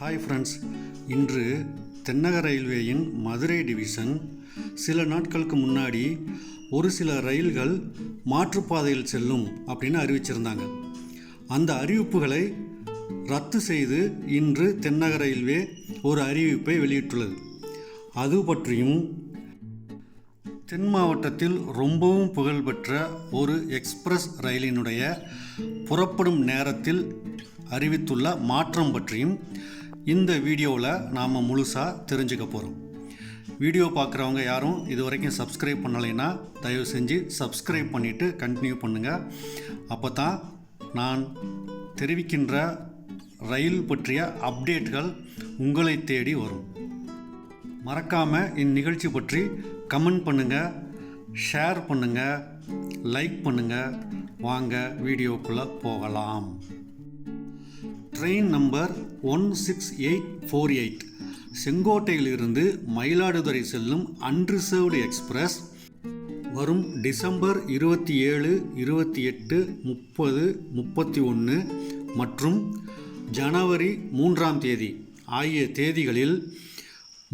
Hi friends இன்று தென்னக ரயில்வேயின் மதுரை டிவிஷன் சில நாட்களுக்கு முன்னாடி ஒரு சில ரயில்கள் மாற்றுப்பாதையில் செல்லும் அப்படின்னு அறிவிச்சிருந்தாங்க. அந்த அறிவிப்புகளை ரத்து செய்து இன்று தென்னக ரயில்வே ஒரு அறிவிப்பை வெளியிட்டுள்ளது. அது பற்றியும் தென் மாவட்டத்தில் ரொம்பவும் புகழ்பெற்ற ஒரு எக்ஸ்பிரஸ் ரயிலினுடைய புறப்படும் நேரத்தில் அறிவித்துள்ள மாற்றம் பற்றியும் இந்த வீடியோவில் நாம் முழுசாக தெரிஞ்சுக்க போகிறோம் வீடியோ பார்க்குறவங்க யாரும் இது வரைக்கும் சப்ஸ்கிரைப் பண்ணலைன்னா தயவு செஞ்சு சப்ஸ்கிரைப் பண்ணிவிட்டு கண்டினியூ பண்ணுங்கள் அப்போ தான் நான் தெரிவிக்கின்ற ரயில் பற்றிய அப்டேட்கள் உங்களை தேடி வரும். மறக்காமல் இந்நிகழ்ச்சி பற்றி கமெண்ட் பண்ணுங்கள் ஷேர் பண்ணுங்கள் லைக் பண்ணுங்கள் வாங்க வீடியோக்குள்ளே போகலாம். Train number one six eight four eight. செங்கோட்டையிலிருந்து Mayiladuthurai செல்லும் அன்ரிசர்வ்டு எக்ஸ்பிரஸ் வரும் டிசம்பர் இருபத்தி ஏழு இருபத்தி எட்டு முப்பது முப்பத்தி ஒன்று மற்றும் ஜனவரி மூன்றாம் தேதி ஆகிய தேதிகளில்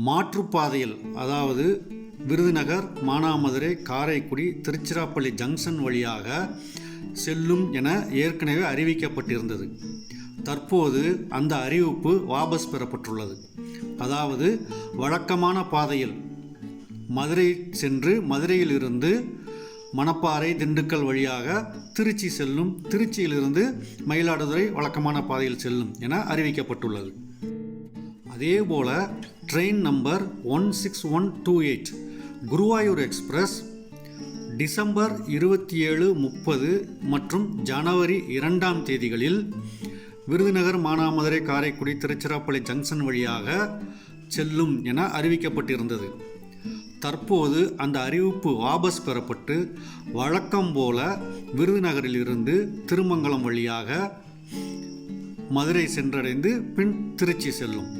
மாற்றுப்பாதையில் அதாவது விருதுநகர் மானாமதுரை காரைக்குடி திருச்சிராப்பள்ளி ஜங்ஷன் வழியாக செல்லும் என ஏற்கனவே அறிவிக்கப்பட்டிருந்தது. தற்போது அந்த அறிவிப்பு வாபஸ் பெறப்பட்டுள்ளது. அதாவது வழக்கமான பாதையில் மதுரை சென்று மதுரையிலிருந்து மணப்பாறை திண்டுக்கல் வழியாக திருச்சி செல்லும் திருச்சியிலிருந்து மயிலாடுதுறை வழக்கமான பாதையில் செல்லும் என அறிவிக்கப்பட்டுள்ளது. அதேபோல train number one six one two eight Guruvayur express December இருபத்தி ஏழு முப்பது மற்றும் ஜனவரி இரண்டாம் தேதிகளில் விருதுநகர் மானாமதுரை காரைக்குடி திருச்சிராப்பள்ளி ஜங்ஷன் வழியாக செல்லும் என அறிவிக்கப்பட்டிருந்தது. தற்போது அந்த அறிவிப்பு வாபஸ் பெறப்பட்டு வழக்கம் போல விருதுநகரிலிருந்து திருமங்கலம் வழியாக மதுரை சென்றடைந்து பின் திருச்சி செல்லும்.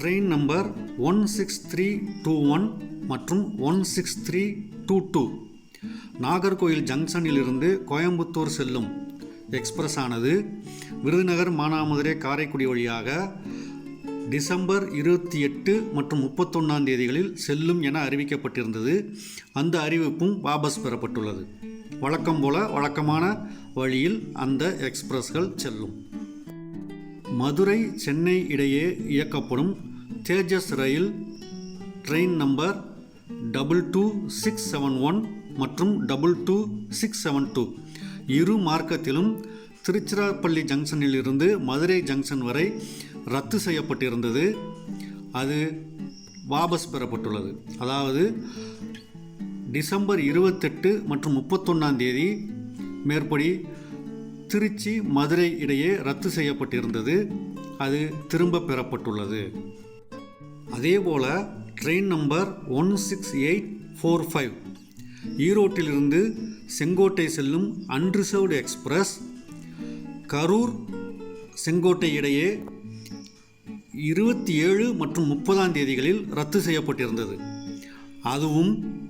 Train number one six three two one மற்றும் one six three two two. Nagercoil ஜங்ஷனிலிருந்து Coimbatore செல்லும். எக்ஸ்பிரஸ் ஆனது விருதுநகர் மானாமதுரை காரைக்குடி வழியாக டிசம்பர் இருபத்தி எட்டு மற்றும் முப்பத்தொன்னாம் தேதிகளில் செல்லும் என அறிவிக்கப்பட்டிருந்தது. அந்த அறிவிப்பும் வாபஸ் பெறப்பட்டுள்ளது. வழக்கம் போல வழக்கமான வழியில் அந்த எக்ஸ்பிரஸ்கள் செல்லும். மதுரை சென்னை இடையே இயக்கப்படும் Tejas rail train number double two six seven one மற்றும் double two six seven two. இரு மார்க்கத்திலும் திருச்சிராப்பள்ளி ஜங்ஷனில் இருந்து மதுரை ஜங்ஷன் வரை ரத்து செய்யப்பட்டிருந்தது. அது வாபஸ் பெறப்பட்டுள்ளது. அதாவது டிசம்பர் இருபத்தெட்டு மற்றும் முப்பத்தொன்னாம் தேதி மேற்படி திருச்சி மதுரை இடையே ரத்து செய்யப்பட்டிருந்தது. அது திரும்ப பெறப்பட்டுள்ளது. அதேபோல train number one six eight four five ஈரோட்டிலிருந்து Sengottai செல்லும் அன்ரிசர்வ்டு எக்ஸ்பிரஸ் கரூர் செங்கோட்டை இடையே இருபத்தி ஏழு மற்றும் முப்பதாம் தேதிகளில் ரத்து செய்யப்பட்டிருந்தது. அதுவும்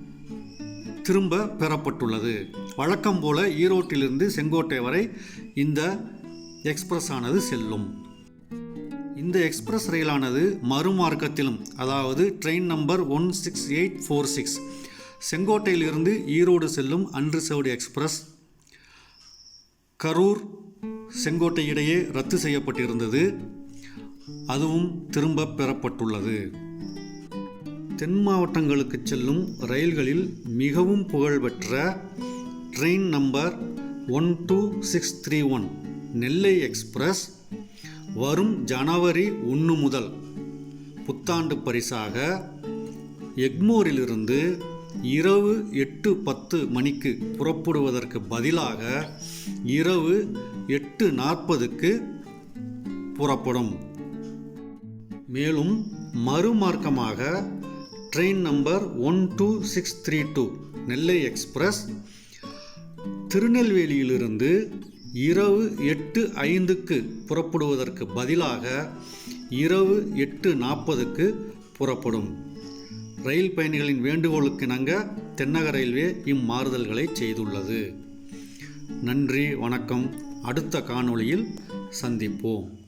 திரும்ப பெறப்பட்டுள்ளது. வழக்கம் போல ஈரோட்டிலிருந்து செங்கோட்டை வரை இந்த எக்ஸ்பிரஸ் ஆனது செல்லும். இந்த எக்ஸ்பிரஸ் ரயிலானது மறுமார்க்கத்திலும் அதாவது train number one six eight four six செங்கோட்டையிலிருந்து Erode செல்லும் அன்ரிசர்வ்டு எக்ஸ்பிரஸ் கரூர் செங்கோட்டை இடையே ரத்து செய்யப்பட்டிருந்தது. அதுவும் திரும்ப பெறப்பட்டுள்ளது. தென் மாவட்டங்களுக்கு செல்லும் ரயில்களில் மிகவும் புகழ்பெற்ற train number one two six three one Nellai express வரும் ஜனவரி ஒன்று முதல் புத்தாண்டு பரிசாக எக்மோரிலிருந்து இரவு எட்டு பத்து மணிக்கு புறப்படுவதற்கு பதிலாக இரவு எட்டு நாற்பதுக்கு புறப்படும். மேலும் மறுமார்க்கமாக train number one two six three two Nellai express திருநெல்வேலியிலிருந்து இரவு எட்டு ஐந்துக்கு புறப்படுவதற்கு பதிலாக இரவு எட்டு நாற்பதுக்கு புறப்படும். ரயில் பயணிகளின் வேண்டுகோளுக்கு இணங்க தென்னக ரயில்வே இம்மாறுதல்களை செய்துள்ளது. நன்றி வணக்கம். அடுத்த காணொளியில் சந்திப்போம்.